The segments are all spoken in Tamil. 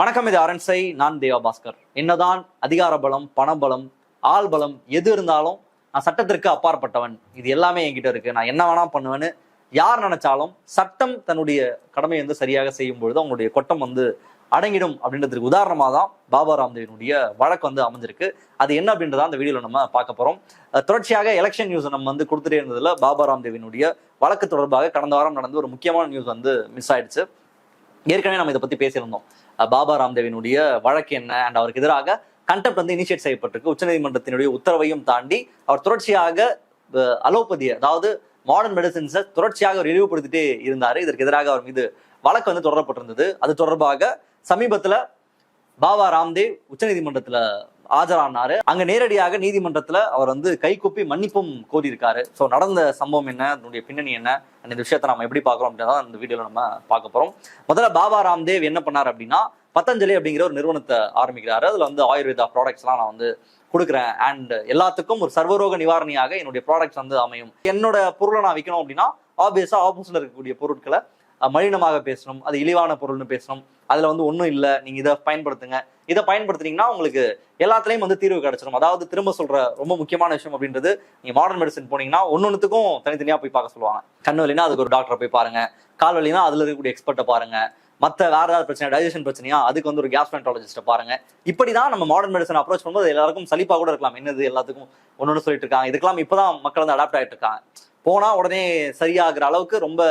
வணக்கம் இது அரண்சை. நான் தேவா பாஸ்கர். என்னதான் அதிகார பலம் பணபலம் ஆள் பலம் எது இருந்தாலும் நான் சட்டத்திற்கு அப்பாற்பட்டவன். இது எல்லாமே என்கிட்ட இருக்கு. நான் என்ன வேணா பண்ணுவேன்னு யார் நினைச்சாலும் சட்டம் தன்னுடைய கடமையை வந்து சரியாக செய்யும் பொழுது அவங்களுடைய கொட்டம் வந்து அடங்கிடும் அப்படின்றதுக்கு உதாரணமாக தான் பாபா ராம்தேவனுடைய வழக்கு வந்து அமைஞ்சிருக்கு. அது என்ன அப்படின்றத அந்த வீடியோல நம்ம பார்க்க போறோம். தொடர்ச்சியாக எலெக்ஷன் நியூஸ் நம்ம வந்து கொடுத்துட்டே இருந்ததுல பாபா ராம்தேவினுடைய வழக்கு தொடர்பாக கடந்த வாரம் நடந்து ஒரு முக்கியமான நியூஸ் வந்து மிஸ் ஆயிடுச்சு. ஏற்கனவே நம்ம இதை பத்தி பேசியிருந்தோம். பாபா ராம்தேவினுடைய வழக்கு என்ன? அண்ட் அவருக்கு எதிராக கண்டெப்ட் வந்து இனிஷியேட் செய்யப்பட்டிருக்கு. உச்சநீதிமன்றத்தினுடைய உத்தரவையும் தாண்டி அவர் தொடர்ச்சியாக அலோபதியை அலோபதி அதாவது மாடர்ன் மெடிசின்ஸை தொடர்ச்சியாக அவர் இழிவுபடுத்திட்டே இருந்தார். இதற்கு எதிராக அவர் மீது வழக்கு வந்து தொடரப்பட்டிருந்தது. அது தொடர்பாக சமீபத்தில் பாபா ராம்தேவ் உச்சநீதிமன்றத்தில் ஆஜரானாரு. அங்க நேரடியாக நீதிமன்றத்துல அவர் வந்து கைகூப்பி மன்னிப்பும் கோரியிருக்காரு. ஸோ நடந்த சம்பவம் என்ன? அதனுடைய பின்னணி என்ன? இந்த விஷயத்தை நம்ம எப்படி பாக்குறோம் அப்படின்றத இந்த வீடியோல நம்ம பார்க்க போறோம். முதல்ல பாபா ராம்தேவ் என்ன பண்ணார் அப்படின்னா பதஞ்சலி அப்படிங்கிற ஒரு நிறுவனத்தை ஆரம்பிக்கிறாரு. அதுல வந்து ஆயுர்வேதா ப்ராடக்ட்ஸ்லாம் நான் வந்து கொடுக்குறேன். அண்ட் எல்லாத்துக்கும் ஒரு சர்வரோக நிவாரணியாக என்னுடைய ப்ராடக்ட்ஸ் வந்து அமையும். என்னோட பொருளை நான் விற்கணும் அப்படின்னா ஆப்வியஸா ஆப்போசிட்ல இருக்கக்கூடிய பொருட்களை மலினமாக பேசணும் அது இழிவான பொருள்னு பேசணும். அதுல வந்து ஒன்றும் இல்லை நீங்க இதை பயன்படுத்துங்க. இதை பயன்படுத்துனீங்கன்னா உங்களுக்கு எல்லாத்துலேயும் வந்து தீர்வு கிடைச்சிடும் அதாவது திரும்ப சொல்ற ரொம்ப முக்கியமான விஷயம் அப்படின்றது நீங்க மாடர்ன் மெடிசன் போனீங்கன்னா ஒன்னொன்னுத்துக்கும் தனித்தனியா போய் பார்க்க சொல்லுவாங்க. கண் வலினா அதுக்கு ஒரு டாக்டரை போய் பாருங்க. கால் வலினா அதுல இருக்கக்கூடிய எக்ஸ்பர்ட்டை பாருங்க. மற்ற வேற ஏதாவது பிரச்சனை டைஜஷன் பிரச்சனையா அதுக்கு வந்து ஒரு கேஸ்ட்ரன்டாலஜிஸ்ட்டை பாருங்க. இப்படி தான் நம்ம மாடர்ன் மெடிசன் அப்ரோச் பண்ணும்போது எல்லாருக்கும் சலிப்பாக கூட இருக்கலாம். என்னது எல்லாத்துக்கும் ஒன்று சொல்லிட்டு இருக்காங்க. இதுக்கெல்லாம் இப்போதான் மக்கள் வந்து அடாப்ட் ஆகிட்டு இருக்காங்க. போனால் உடனே சரியாகிற அளவுக்கு ரொம்ப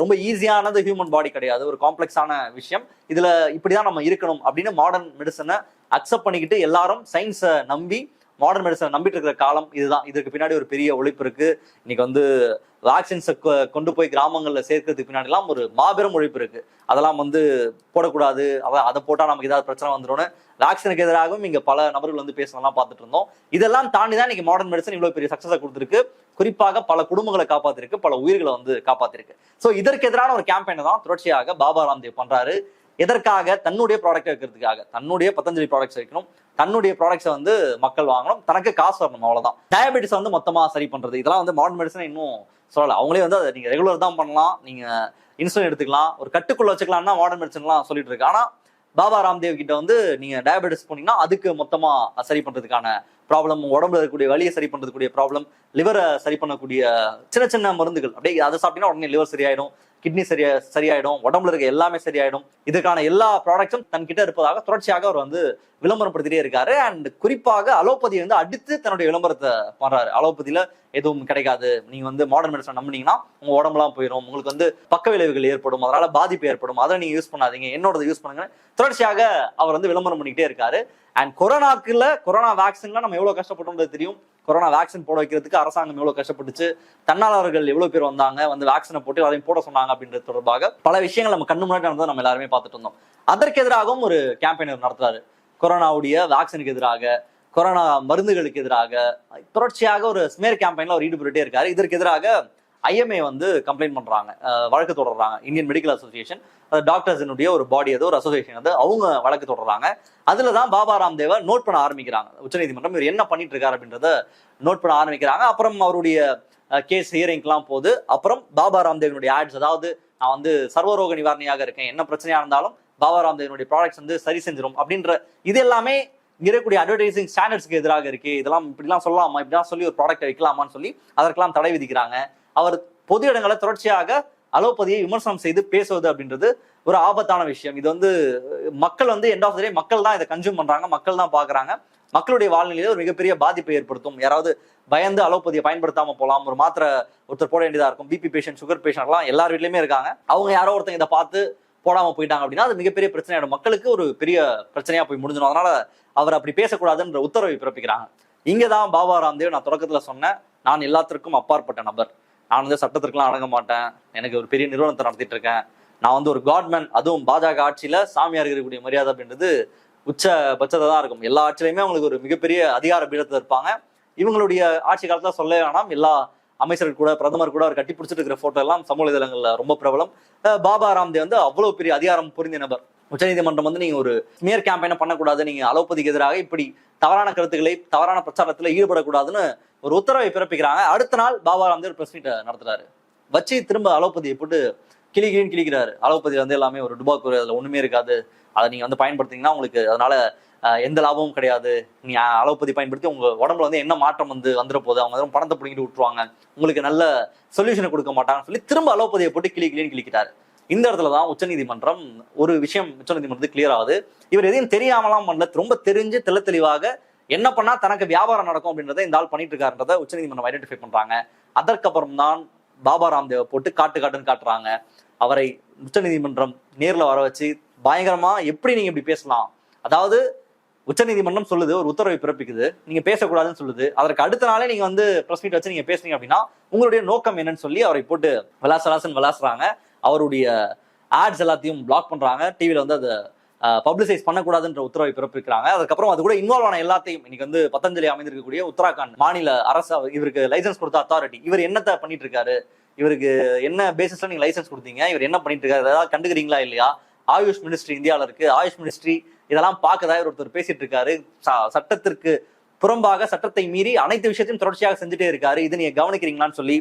ரொம்ப ஈஸியானது ஹியூமன் பாடி கிடையாது. ஒரு காம்ப்ளெக்ஸான விஷயம். இதுல இப்படிதான் நம்ம இருக்கணும் அப்படின்னு மாடர்ன் மெடிசனை அக்செப்ட் பண்ணிக்கிட்டு எல்லாரும் சயின்ஸை நம்பி மாடர்ன் மெடிசனை நம்பிட்டு இருக்கிற காலம் இதுதான். இதுக்கு பின்னாடி ஒரு பெரிய உழைப்பு இருக்கு. இன்னைக்கு வந்து வேக்சின்ஸை கொண்டு போய் கிராமங்களில் சேர்க்கறதுக்கு பின்னாடிலாம் ஒரு மாபெரும் உழைப்பு இருக்கு. அதெல்லாம் வந்து போடக்கூடாது. அவ அதை போட்டால் நமக்கு ஏதாவது பிரச்சனை வந்துடும் வேக்சினுக்கு எதிராகவும் இங்கே பல நபர்கள் வந்து பேசலாம் பார்த்துட்டு இருந்தோம். இதெல்லாம் தாண்டி தான் இன்னைக்கு மாடர்ன் மெடிசன் இவ்வளோ பெரிய சக்ஸஸை கொடுத்துருக்கு. குறிப்பாக பல குடும்பங்களை காப்பாத்திருக்கு பல உயிர்களை வந்து காப்பாத்திருக்கு. ஸோ இதற்கு எதிரான ஒரு கேம்பெயினை தான் தொடர்ச்சியாக பாபா ராம்தேவ் பண்றாரு. எதற்காக? தன்னுடைய ப்ராடக்ட் வைக்கிறதுக்காக. தன்னுடைய பத்தஞ்சலி ப்ராடக்ட்ஸ் வைக்கணும். தன்னுடைய ப்ராடக்ட்ஸை வந்து மக்கள் வாங்கணும். தனக்கு காசு வரணும் அவ்வளோதான் டயபெட்டிஸ் வந்து மொத்தமாக சரி பண்ணுறது இதெல்லாம் வந்து மாடர்ன் மெடிசன் இன்னும் சொல்லலை. அவங்களே வந்து அதை நீங்கள் ரெகுலர் தான் பண்ணலாம். நீங்கள் இன்சுலின் எடுத்துக்கலாம். ஒரு கட்டுக்குள்ள வச்சுக்கலாம்னா மாடர்ன் மெடிசன்லாம் சொல்லிட்டு இருக்கு ஆனால் பாபா ராம்தேவ் கிட்ட வந்து நீங்க டயபெட்டிஸ் போனீங்கன்னா அதுக்கு மொத்தமா சரி பண்றதுக்கான ப்ராப்ளம் உடம்புல இருக்கக்கூடிய வலியை சரி பண்றதுக்கூடிய ப்ராப்ளம் லிவரை சரி பண்ணக்கூடிய சின்ன சின்ன மருந்துகள். அப்படியே அதை சாப்பிட்டீங்கன்னா உடனே லிவர் சரியாயிடும் கிட்னி சரியா சரியாயிடும் உடம்புல இருக்க எல்லாமே சரியாயிடும். இதுக்கான எல்லா ப்ராடக்ட்ஸும் தன்கிட்ட இருப்பதாக தொடர்ச்சியாக அவர் வந்து விளம்பரப்படுத்திட்டே இருக்காரு. அண்ட் குறிப்பாக அலோபதி வந்து அடுத்து தன்னுடைய விளம்பரத்தை பண்றாரு அலோபதியில எதுவும் கிடைக்காது. நீங்க வந்து மாடர்ன் மெடிசன் நம்புனீங்கன்னா உங்க உடம்புலாம் போயிடும் உங்களுக்கு வந்து பக்க விளைவுகள் ஏற்படும். அதனால பாதிப்பு ஏற்படும். அதை நீங்க யூஸ் பண்ணாதீங்க. என்னோட யூஸ் பண்ணுங்க. தொடர்ச்சியாக அவர் வந்து விளம்பரம் பண்ணிக்கிட்டே இருக்காரு. அண்ட் கொரோனாக்குள்ள கொரோனா வேக்சின்லாம் நம்ம எவ்வளவு கஷ்டப்பட்டோம்ன்றது தெரியும். கொரோனா வேக்சின் போட வைக்கிறதுக்கு அரசாங்கம் எவ்வளவு கஷ்டப்பட்டுச்சு. தன்னாளர்கள் எவ்வளவு பேர் வந்தாங்க. வந்து வேக்சினை போட்டு அதையும் போட சொன்னாங்க அப்படின்றது தொடர்பாக பல விஷயங்கள் நம்ம கண்ணு முன்னாடி நடந்தது நம்ம எல்லாருமே பார்த்துட்டு இருந்தோம் அதற்கு எதிராகவும் ஒரு கேம்பெயின் நடத்துறாரு. கொரோனாவுடைய வேக்சினுக்கு எதிராக கொரோனா மருந்துகளுக்கு எதிராக தொடர்ச்சியாக ஒரு ஸ்மேர் கேம்பெயின்ல அவர் ஈடுபட்டுட்டே இருக்காரு. இதற்கு எதிராக ஐஎம்ஏ வந்து கம்ப்ளைண்ட் பண்றாங்க. வழக்கு தொடர்றாங்க. இந்தியன் மெடிக்கல் அசோசியேஷன் டாக்டர்ஸினுடைய ஒரு பாடி அது ஒரு அசோசியேஷன் அது அவங்க வழக்கு தொடர்றாங்க. அதுல தான் பாபா ராம்தேவை நோட் பண்ண ஆரம்பிக்கிறாங்க. உச்சநீதிமன்றம் இவர் என்ன பண்ணிட்டு இருக்காரு அப்படின்றத நோட் பண்ண ஆரம்பிக்கிறாங்க. அப்புறம் அவருடைய கேஸ் ஹியரிங்க்கெலாம் போகுது அப்புறம் பாபா ராம்தேவனுடைய ஆட்ஸ் அதாவது நான் வந்து சர்வரோக நிவாரணியாக இருக்கேன். என்ன பிரச்சனையாக இருந்தாலும் பாபா ராம்தேவனுடைய ப்ராடக்ட்ஸ் வந்து சரி செஞ்சிடும் அப்படின்ற இது எல்லாமே இருக்கக்கூடிய அட்வர்டைசிங் ஸ்டாண்டர்ட்ஸ்க்கு எதிராக இருக்கு. இதெல்லாம் இப்படிலாம் சொல்லலாமா? இப்படிலாம் சொல்லி ஒரு ப்ராடக்ட் வைக்கலாமான்னு சொல்லி அதற்கெல்லாம் தடை விதிக்கிறாங்க. அவர் பொது இடங்களை தொடர்ச்சியாக அலோபதியை விமர்சனம் செய்து பேசுவது அப்படின்றது ஒரு ஆபத்தான விஷயம். இது வந்து மக்கள் வந்து எண்ட் ஆஃப் டே மக்கள் தான் இதை கன்சியூம் பண்றாங்க. மக்கள் தான் பாக்குறாங்க மக்களுடைய வாழ்நிலையில ஒரு மிகப்பெரிய பாதிப்பை ஏற்படுத்தும். யாராவது பயந்து அலோபதியை பயன்படுத்தாம போகலாம் ஒரு மாத்திரை ஒருத்தர் போட வேண்டியதா இருக்கும். பிபி பேஷண்ட் சுகர் பேஷண்ட்லாம் எல்லார் வீட்லயுமே இருக்காங்க. அவங்க யாரோ ஒருத்தங்க இதை பார்த்து போடாம போயிட்டாங்க அப்படின்னா அது மிகப்பெரிய பிரச்சனையாயிடும் மக்களுக்கு ஒரு பெரிய பிரச்சனையா போய் முடிஞ்சிடும். அதனால அவர் அப்படி பேசக்கூடாதுன்ற உத்தரவை பிறப்பிக்கிறாங்க. இங்கே தான் பாபா ராம்தேவ் நான் தொடக்கத்துல சொன்னேன். நான் எல்லாத்திற்கும் அப்பாற்பட்ட நபர். நான் வந்து சட்டத்திற்கெல்லாம் அடங்க மாட்டேன். எனக்கு ஒரு பெரிய நிறுவனத்தை நடத்திட்டு இருக்கேன். நான் வந்து ஒரு காட்மேன் அதுவும் பாஜக ஆட்சியில சாமியார் இருக்கக்கூடிய மரியாதை அப்படின்றது உச்ச பட்சத்தை தான் இருக்கும். எல்லா ஆட்சியிலையுமே அவங்களுக்கு ஒரு மிகப்பெரிய அதிகார பீடத்தில் இருப்பாங்க. இவங்களுடைய ஆட்சி காலத்துல சொல்ல வேணாம். எல்லா அமைச்சர்கள் கூட பிரதமர் கூட அவர் கட்டி பிடிச்சிட்டு இருக்கிற போட்டோ எல்லாம் சமூக இதழங்கள்ல ரொம்ப பிரபலம். பாபா ராம்தேவ் வந்து அவ்வளவு பெரிய அதிகாரம் புரிந்த நபர். உச்சநீதிமன்றம் வந்து நீங்க ஒரு ஸ்மியர் கேம்பெயினை பண்ணக்கூடாது நீங்க அலோபதிக்கு எதிராக இப்படி தவறான கருத்துக்களை தவறான பிரச்சாரத்துல ஈடுபடக்கூடாதுன்னு ஒரு உத்தரவை பிறப்பிக்கிறாங்க. அடுத்த நாள் பாபா ராம்தேவ் பிரஸ் மீட் நடத்துறாரு. வச்சு திரும்ப அலோபதியை போட்டு கிளிகிளின்னு கிளிக்கிறாரு அலோபதி வந்து எல்லாமே ஒரு டுபாக்கூர் அதுல ஒண்ணுமே இருக்காது. அதை நீங்க வந்து பயன்படுத்திங்கன்னா உங்களுக்கு அதனால எந்த லாபமும் கிடையாது. நீ அலோபதி பயன்படுத்தி உங்க உடம்புல வந்து என்ன மாற்றம் வந்து வந்துட போகுது? அவங்க வந்து பணத்தை பிடிங்கிட்டு விட்டுருவாங்க. உங்களுக்கு நல்ல சொல்யூஷனை கொடுக்க மாட்டாங்கன்னு சொல்லி திரும்ப அலோபதியை போட்டு கிளி கிளின்னு கிளிக்கிறாரு இந்த இடத்துல தான் உச்சநீதிமன்றம் ஒரு விஷயம் உச்சநீதிமன்றத்துக்கு கிளியர் ஆகுது. இவர் எதையும் தெரியாமலாம் பண்ணல. ரொம்ப தெரிஞ்சு தெள்ள தெளிவாக என்ன பண்ணா தனக்கு வியாபாரம் நடக்கும் அப்படின்றத இந்த ஆள் பண்ணிட்டு இருக்காருன்றத உச்சநீதிமன்றம் ஐடென்டிஃபை பண்றாங்க. அதற்கப்புறம் தான் பாபா ராம்தேவை போட்டு காட்டு காட்டுன்னு காட்டுறாங்க. அவரை உச்சநீதிமன்றம் நேரில் வர வச்சு பயங்கரமா எப்படி நீங்க இப்படி பேசலாம்? அதாவது உச்சநீதிமன்றம் சொல்லுது ஒரு உத்தரவை பிறப்பிக்குது. நீங்க பேசக்கூடாதுன்னு சொல்லுது. அதற்கு அடுத்த நாளே நீங்க வந்து பிரஸ் மீட் வச்சு நீங்க பேசுனீங்க அப்படின்னா உங்களுடைய நோக்கம் என்னன்னு சொல்லி அவரை போட்டு விளாசலாசன் விளாசுறாங்க. அவருடைய ஆட்ஸ் எல்லாத்தையும் பிளாக் பண்றாங்க. டிவியில வந்து அதை பப்ளிசைஸ் பண்ணக்கூடாதுன்ற உத்தரவை பிறப்பிக்கிறாங்க. அதுக்கப்புறம் அது கூட இன்வால்வ் ஆன எல்லாத்தையும் இன்னைக்கு வந்து பத்தஞ்சலி அமைந்திருக்கக்கூடிய உத்தராகண்ட் மாநில அரசு இவருக்கு லைசன்ஸ் கொடுத்த அத்தாரிட்டி இவர் என்னத்த பண்ணிட்டு இருக்காரு இவருக்கு என்ன பேசிஸ்ல நீங்க லைசன்ஸ் கொடுத்தீங்க? இவர் என்ன பண்ணிட்டு இருக்காரு ஏதாவது கண்டுக்கிறீங்களா இல்லையா? ஆயுஷ் மினிஸ்ட்ரி இந்தியாவில் இருக்கு. ஆயுஷ் மினிஸ்ட்ரி இதெல்லாம் பார்க்கதா ஒருத்தர் பேசிட்டு இருக்காரு. சட்டத்திற்கு புறம்பாக சட்டத்தை மீறி அனைத்து விஷயத்தையும் தொடர்ச்சியாக செஞ்சுட்டே இருக்காரு. இது நீங்க கவனிக்கிறீங்களான்னு சொல்லி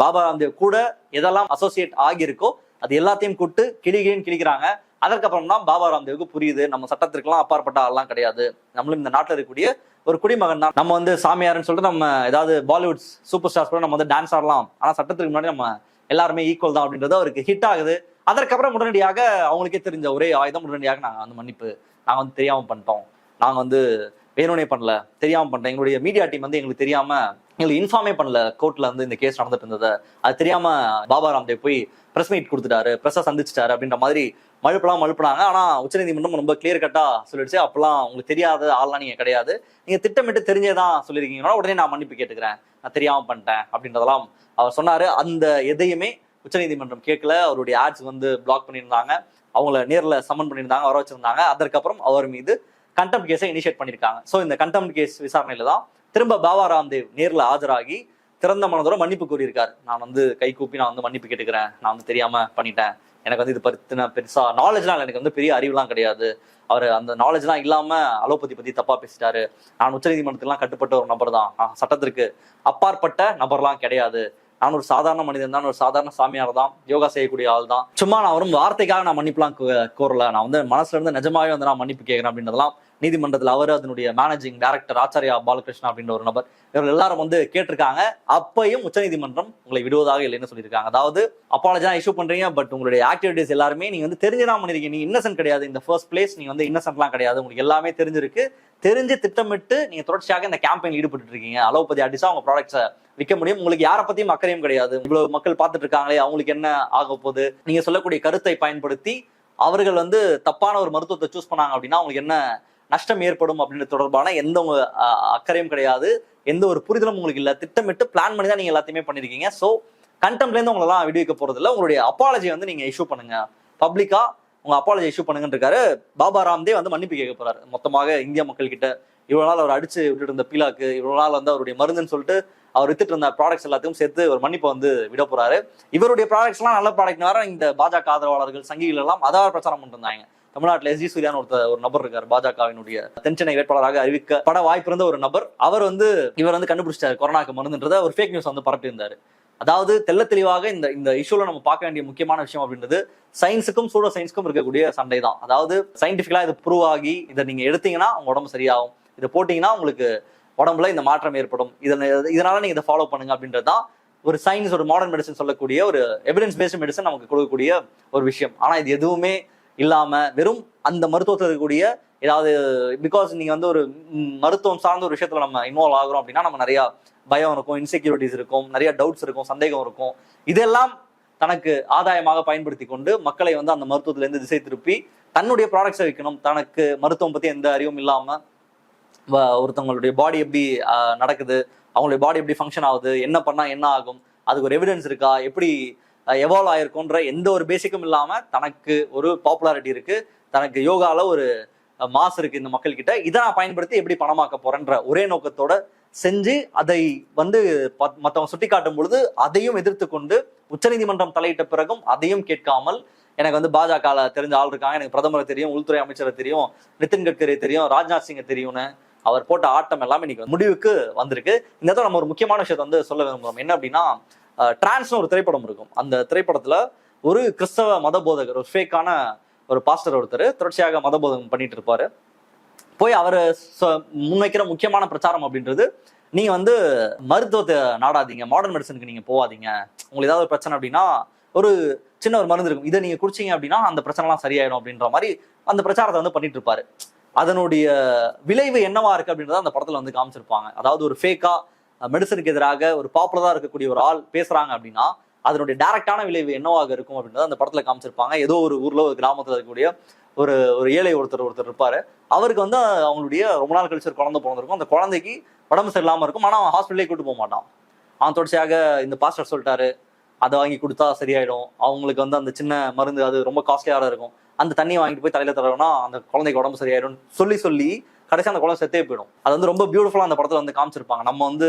பாபா ராம்தேவ் கூட எதெல்லாம் அசோசியேட் ஆகியிருக்கோ அது எல்லாத்தையும் கூட்டு கிளிகிளின்னு கிளிக்கிறாங்க அதற்கப்புறம் தான் பாபா ராம்தேவுக்கு புரியுது நம்ம சட்டத்திற்கெல்லாம் அப்பாற்பட்ட ஆள்லாம் கிடையாது. நம்மளும் இந்த நாட்டில் இருக்கக்கூடிய ஒரு குடிமகன் தான். நம்ம வந்து சாமியார்னு சொல்லிட்டு நம்ம ஏதாவது பாலிவுட் சூப்பர் ஸ்டார்ஸ் கூட நம்ம வந்து டான்ஸ் ஆடலாம். ஆனால் சட்டத்துக்கு முன்னாடி நம்ம எல்லாருமே ஈக்குவல் தான் அப்படின்றது அவருக்கு ஹிட் ஆகுது. அதற்கப்புறம் உடனடியாக அவங்களுக்கே தெரிஞ்ச ஒரே ஆயுதம். உடனடியாக நான் வந்து மன்னிப்பு நாங்கள் வந்து தெரியாமல் பண்ணிட்டோம். நாங்க வந்து வேணும்னே பண்ணல. தெரியாமல் பண்ணிட்டோம். எங்களுடைய மீடியா டீம் வந்து எங்களுக்கு தெரியாம எங்களுக்கு இன்ஃபார்மே பண்ணல. கோர்ட்ல வந்து இந்த கேஸ் நடந்துட்டு இருந்தது. அது தெரியாம பாபா ராம்தேவ் போய் பிரஸ் மீட் கொடுத்துட்டாரு. பிரஸ்ஸை சந்திச்சிட்டாரு அப்படின்ற மாதிரி மழுப்பலாம் மழுப்பினாங்க. ஆனா உச்சநீதிமன்றம் ரொம்ப கிளியர் கட்டா சொல்லிடுச்சு. அப்பெல்லாம் உங்களுக்கு தெரியாத ஆள்லாம் நீங்க கிடையாது. நீங்க திட்டமிட்டு தெரிஞ்சேதான் சொல்லியிருக்கீங்கன்னா உடனே நான் மன்னிப்பு கேட்டுக்கிறேன். நான் தெரியாம பண்ணிட்டேன் அப்படின்றதெல்லாம் அவர் சொன்னாரு. அந்த எதையுமே உச்சநீதிமன்றம் கேட்கல. அவருடைய ஆட்ஸ் வந்து பிளாக் பண்ணியிருந்தாங்க. அவங்கள நேரில் சம்மன் பண்ணியிருந்தாங்க வர வச்சிருந்தாங்க. அதற்கப்புறம் அவர் மீது கண்டெம்ட் கேஸை இனிஷியேட் பண்ணியிருக்காங்க. ஸோ இந்த கண்டெம்ட் கேஸ் விசாரணையில தான் திரும்ப பாபா ராம்தேவ் நேரில் ஆஜராகி திறந்த மனதோட மன்னிப்பு கூறியிருக்காரு நான் வந்து கை கூப்பி நான் வந்து மன்னிப்பு கேட்டுக்கிறேன். நான் வந்து தெரியாம பண்ணிட்டேன். எனக்கு வந்து இது பத்தின பெருசா நாலேஜ்லாம் எனக்கு வந்து பெரிய அறிவுலாம் கிடையாது. அவர் அந்த நாலேஜ்லாம் இல்லாம அலோபதி பத்தி தப்பா பேசிட்டாரு. நான் உச்சநீதிமன்றத்துலாம் கட்டுப்பட்ட ஒரு நபர் தான் சட்டத்திற்கு அப்பாற்பட்ட நபர்லாம் கிடையாது. நான் ஒரு சாதாரண மனிதன் தான் ஒரு சாதாரண சாமியார் தான் யோகா செய்யக்கூடிய ஆள் தான். சும்மா நான் வரும் வார்த்தைக்காக நான் மன்னிப்புலாம் கோரல. நான் வந்து மனசுல இருந்து நிஜமாவே வந்து நான் மன்னிப்பு கேட்கிறேன் அப்படின்றதெல்லாம் நீதிமன்றத்தில் அவர் அதனுடைய மேனேஜிங் டைரக்டர் ஆச்சாரியா பாலகிருஷ்ணா அப்படின்ற ஒரு நபர். இவர்கள் எல்லாரும் வந்து கேட்டிருக்காங்க. அப்பையும் உச்சநீதிமன்றம் உங்களை விடுவதாக இல்லைன்னு சொல்லியிருக்காங்க. அதாவது அப்பாலஜா இஷ்யூ பண்றீங்க பட் உங்களுடைய ஆக்டிவிட்டிஸ் எல்லாருமே நீங்க வந்து தெரிஞ்சுதான் பண்ணிருக்கீங்க நீங்க இன்னசென்ட் கிடையாது. இந்த ஃபர்ஸ்ட் பிளேஸ் நீங்க வந்து இன்னசென்ட்லாம் கிடையாது. உங்களுக்கு எல்லாமே தெரிஞ்சிருக்கு. தெரிஞ்சு திட்டமிட்டு நீங்க தொடர்ச்சியாக இந்த கேம்பெயின் ஈடுபட்டு இருக்கீங்க. அலோபதி அடிச்சா உங்க ப்ராடக்ட்ஸை விற்க முடியும். உங்களுக்கு யாரை பத்தியும் அக்கறையும் கிடையாது. இவ்வளவு மக்கள் பார்த்துட்டு இருக்காங்களே அவங்களுக்கு என்ன ஆக போகுது? நீங்க சொல்லக்கூடிய கருத்தை பயன்படுத்தி அவர்கள் வந்து தப்பான ஒரு மருத்துவத்தை சூஸ் பண்ணாங்க அப்படின்னா அவங்களுக்கு என்ன நஷ்டம் ஏற்படும் அப்படின்றது தொடர்பான எந்த அக்கறையும் கிடையாது. எந்த ஒரு புரிதலும் உங்களுக்கு இல்லை. திட்டமிட்டு பிளான் பண்ணி தான் நீங்க எல்லாத்தையுமே பண்ணிருக்கீங்க. ஸோ கண்டெம்ட்ல இருந்து உங்களெல்லாம் விடுவிக்க போறது இல்லை உங்களுடைய அப்பாலஜி வந்து நீங்க இஷ்யூ பண்ணுங்க. பப்ளிக்கா உங்க அப்பாலஜி இஷ்யூ பண்ணுங்கன்னு இருக்காரு பாபா ராம்தேவ் வந்து மன்னிப்பு கேட்க போறாரு. மொத்தமாக இந்திய மக்கள் கிட்ட இவ்வளவு நாள் அவர் அடிச்சு விட்டுட்டு இருந்த பீலாக்கு இவ்வளவு நாள் வந்து அவருடைய மருந்துன்னு சொல்லிட்டு அவர் வித்துட்டு இருந்த ப்ராடக்ட்ஸ் எல்லாத்தையும் சேர்த்து ஒரு மன்னிப்பை வந்து விட போறாரு. இவருடைய ப்ராடக்ட்ஸ் எல்லாம் நல்ல ப்ராடக்ட் வேற இந்த பாஜக ஆதரவாளர்கள் சங்கிகள் எல்லாம் அதாவது பிரச்சாரம் பண்ணிட்டு இருந்தாங்க. தமிழ்நாட்டில் எஸ் ஜி சூர்யான்னு ஒருத்தர் ஒரு நபர் இருக்கார் பாஜகவினுடைய தென்சென்னை வேட்பாளராக அறிவிக்கப்பட வாய்ப்பு இருந்த ஒரு நபர். அவர் வந்து இவர் வந்து கண்டுபிடிச்சார் கொரோனாக்கு மருந்துன்றத. ஒரு ஃபேக் நியூஸ் வந்து பரப்பியிருந்தார். அதாவது தெள்ள தெளிவாக இந்த இந்த இஷ்யூல நம்ம பார்க்க வேண்டிய முக்கியமான விஷயம் அப்படின்றது சயின்ஸுக்கும் சூடோ சயின்ஸுக்கும் இருக்கக்கூடிய சண்டை தான் அதாவது சயின்டிஃபிக்கலாக இது ப்ரூவ் ஆகி இதை நீங்க எடுத்தீங்கன்னா உங்க உடம்பு சரியாகும். இதை போட்டீங்கன்னா உங்களுக்கு உடம்புல இந்த மாற்றம் ஏற்படும். இதனை இதனால நீங்க இதை ஃபாலோ பண்ணுங்க அப்படின்றது தான் ஒரு சயின்ஸ் ஒரு மாடர்ன் மெடிசன் சொல்லக்கூடிய ஒரு எவிடன்ஸ் பேஸ்ட் மெடிசன் நமக்கு கொடுக்கக்கூடிய ஒரு விஷயம். ஆனா இது எதுவுமே இல்லாமல் வெறும் அந்த மருத்துவத்தில் இருக்கக்கூடிய ஏதாவது பிகாஸ் நீங்கள் வந்து ஒரு மருத்துவம் சார்ந்த ஒரு விஷயத்தில் நம்ம இன்வால்வ் ஆகுறோம் அப்படின்னா நம்ம நிறையா பயம் இருக்கும் இன்செக்யூரிட்டிஸ் இருக்கும் நிறைய டவுட்ஸ் இருக்கும் சந்தேகம் இருக்கும். இதெல்லாம் தனக்கு ஆதாயமாக பயன்படுத்தி கொண்டு மக்களை வந்து அந்த மருத்துவத்திலேருந்து திசை திருப்பி தன்னுடைய ப்ராடக்ட்ஸை விற்கணும் தனக்கு மருத்துவம் பற்றி எந்த அறிவும் இல்லாமல் வ- ஒருத்தவங்களுடைய பாடி எப்படி நடக்குது அவங்களுடைய பாடி எப்படி ஃபங்க்ஷன் ஆகுது என்ன பண்ணால் என்ன ஆகும் அதுக்கு ஒரு எவிடன்ஸ் இருக்கா எப்படி எவால்வ் ஆயிருக்குன்ற எந்த ஒரு பேசிக்கும் இல்லாமல் தனக்கு ஒரு பாப்புலாரிட்டி இருக்கு. தனக்கு யோகாவில் ஒரு மாஸ் இருக்கு இந்த மக்கள்கிட்ட. இதை நான் பயன்படுத்தி எப்படி பணமாக்க போறேன்ற ஒரே நோக்கத்தோட செஞ்சு அதை வந்து மற்றவங்க சுட்டி காட்டும் பொழுது அதையும் எதிர்த்து கொண்டு உச்சநீதிமன்றம் தலையிட்ட பிறகும் அதையும் கேட்காமல் எனக்கு வந்து பாஜக தெரிஞ்ச ஆள் இருக்காங்க. எனக்கு பிரதமரை தெரியும் உள்துறை அமைச்சரை தெரியும் நிதின் கட்கரி தெரியும் ராஜ்நாத் சிங்கை தெரியும்னு அவர் போட்ட ஆட்டம் எல்லாமே இன்னைக்கு முடிவுக்கு வந்திருக்கு. இந்த இடத்துல நம்ம ஒரு முக்கியமான விஷயத்தை வந்து சொல்ல விரும்புறோம். என்ன அப்படின்னா டிரான்ஸ்னு ஒரு திரைப்படம் இருக்கும். அந்த திரைப்படத்துல ஒரு கிறிஸ்தவ மத போதகர் ஒரு ஃபேக்கான ஒரு பாஸ்டர் ஒருத்தர் தொடர்ச்சியாக மத போதகம் பண்ணிட்டு இருப்பாரு. போய் அவர் முன்வைக்கிற முக்கியமான பிரச்சாரம் அப்படின்றது நீங்க வந்து மருத்துவத்தை நாடாதீங்க மாடர்ன் மெடிசனுக்கு நீங்க போகாதீங்க உங்களுக்கு ஏதாவது ஒரு பிரச்சனை அப்படின்னா ஒரு சின்ன ஒரு மருந்து இருக்கும். இதை நீங்க குடிச்சீங்க அப்படின்னா அந்த பிரச்சனைலாம் சரியாயிடும் அப்படின்ற மாதிரி அந்த பிரச்சாரத்தை வந்து பண்ணிட்டு இருப்பாரு. அதனுடைய விளைவு என்னவா இருக்கு அப்படின்றத அந்த படத்துல வந்து காமிச்சிருப்பாங்க. அதாவது ஒரு ஃபேக்கா மெடிசனுக்கு எதிராக ஒரு பாப்புலராக இருக்கக்கூடிய ஒரு ஆள் பேசுறாங்க அப்படின்னா அதனுடைய டைரக்டான விளைவு என்னவாக இருக்கும் அப்படின்றத அந்த படத்துல காமிச்சிருப்பாங்க. ஏதோ ஒரு ஊர்ல ஒரு கிராமத்துல இருக்கக்கூடிய ஒரு ஒரு ஏழை ஒருத்தர் ஒருத்தர் இருப்பாரு. அவருக்கு வந்து அவங்களுடைய ரொம்ப நாள் கழிச்சு ஒரு குழந்தை பிறந்திருக்கும். அந்த குழந்தைக்கு உடம்பு சரியில்லாம இருக்கும். ஆனா அவன் ஹாஸ்பிட்டலே கூட்டு போக மாட்டான். அவன் தொடர்ச்சியாக இந்த பாஸ்டர் சொல்லிட்டாரு அதை வாங்கி கொடுத்தா சரியாயிடும். அவங்களுக்கு வந்து அந்த சின்ன மருந்து அது ரொம்ப காஸ்ட்லியாக இருக்கும். அந்த தண்ணியை வாங்கிட்டு போய் தலையில தரணும்னா அந்த குழந்தைக்கு உடம்பு சரியாயிடும் சொல்லி சொல்லி கடைசி அந்த குழந்தை செத்தே போயிடும். அது வந்து ரொம்ப பியூட்டிஃபுல்லா அந்த படத்துல வந்து காமிச்சிருப்பாங்க. நம்ம வந்து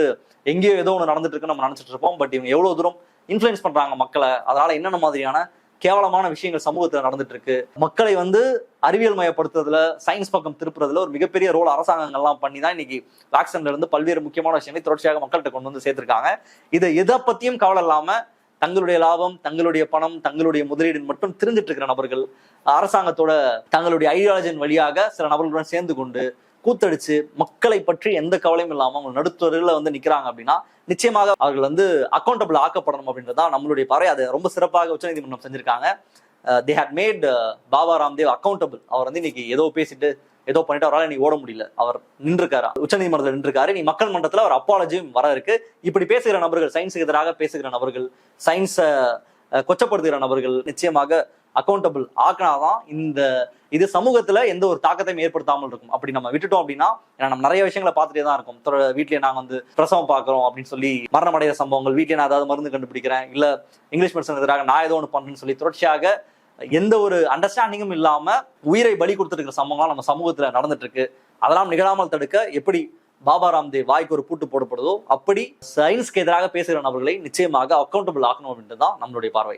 எங்கேயோ ஏதோ ஒன்று நடந்துட்டு இருக்கு நம்ம நினைச்சிட்டு இருப்போம். பட் இவங்க எவ்வளவு தூரம் இன்ஃபுளுன்ஸ் பண்றாங்க மக்களை அதனால என்னென்ன மாதிரியான கேவலமான விஷயங்கள் சமூகத்துல நடந்துட்டு இருக்கு. மக்களை வந்து அறிவியல் மயப்படுத்துறதுல சயின்ஸ் பக்கம் திருப்புறதுல ஒரு மிகப்பெரிய ரோல் அரசாங்கங்கள்லாம் பண்ணி தான் இன்னைக்கு வேக்சின்ல இருந்து பல்வேறு முக்கியமான விஷயங்களை தொடர்ச்சியாக மக்கள்கிட்ட கொண்டு வந்து சேர்த்திருக்காங்க. இதை எதை பத்தியும் கவலை இல்லாம தங்களுடைய லாபம் தங்களுடைய பணம் தங்களுடைய முதலீடு மட்டும் திருந்துட்டு இருக்கிற நபர்கள் அரசாங்கத்தோட தங்களுடைய ஐடியாலஜின் வழியாக சில நபர்களுடன் சேர்ந்து கொண்டு கூத்தடிச்சு மக்களை பற்றி எந்த கவலையும் இல்லாமல் அவங்க நடுத்தரில் வந்து நிக்கிறாங்க அப்படின்னா நிச்சயமாக அவர்கள் வந்து அக்கௌண்டபிள் ஆக்கப்படணும் அப்படின்றதான் நம்மளுடைய பார்வை. அதை ரொம்ப சிறப்பாக உச்சநீதிமன்றம் செஞ்சிருக்காங்க. They had made Baba Ramdev accountable அவர் வந்து இன்னைக்கு ஏதோ பேசிட்டு ஏதோ பண்ணிட்டு அவரால் இன்னைக்கு ஓட முடியல. அவர் நின்றுருக்காரு. உச்சநீதிமன்றத்தில் நின்றுருக்காரு. நீ மக்கள் மன்றத்தில் அவர் அப்பாலஜியும் வர இருக்கு. இப்படி பேசுகிற நபர்கள் சயின்ஸுக்கு எதிராக பேசுகிற நபர்கள் சயின்ஸை கொச்சப்படுத்துகிற நபர்கள் நிச்சயமாக அக்கௌண்டபிள் ஆக்கினாதான் இந்த இது சமூகத்துல எந்த ஒரு தாக்கத்தையும் ஏற்படுத்தாமல் இருக்கும். அப்படி நம்ம விட்டுட்டோம் அப்படின்னா ஏன்னா நம்ம நிறைய விஷயங்களை பார்த்துட்டே தான் இருக்கும். தொட- வீட்லயே நாங்க வந்து பிரசவம் பார்க்குறோம் அப்படின்னு சொல்லி மரணம் அடைகிற சம்பவங்கள் வீட்லயே நான் ஏதாவது மருந்து கண்டுபிடிக்கிறேன் இல்ல இங்கிலீஷ் மெடிசன் எதிராக நான் ஏதோ ஒன்று பண்றேன்னு சொல்லி தொடர்ச்சியாக எந்த ஒரு அண்டர்ஸ்டாண்டிங்கும் இல்லாம உயிரை பலி கொடுத்துருக்கிற சம்பவங்கள் நம்ம சமூகத்துல நடந்துட்டு இருக்கு அதெல்லாம் நிகழாமல் தடுக்க எப்படி பாபா ராம்தேவ் வாய்க்கு ஒரு பூட்டு போடப்படுதோ அப்படி சயின்ஸ்க்கு எதிராக பேசுகிற நபர்களை நிச்சயமாக அக்கௌண்டபிள் ஆக்கணும் அப்படின்றது தான் நம்மளுடைய பார்வை.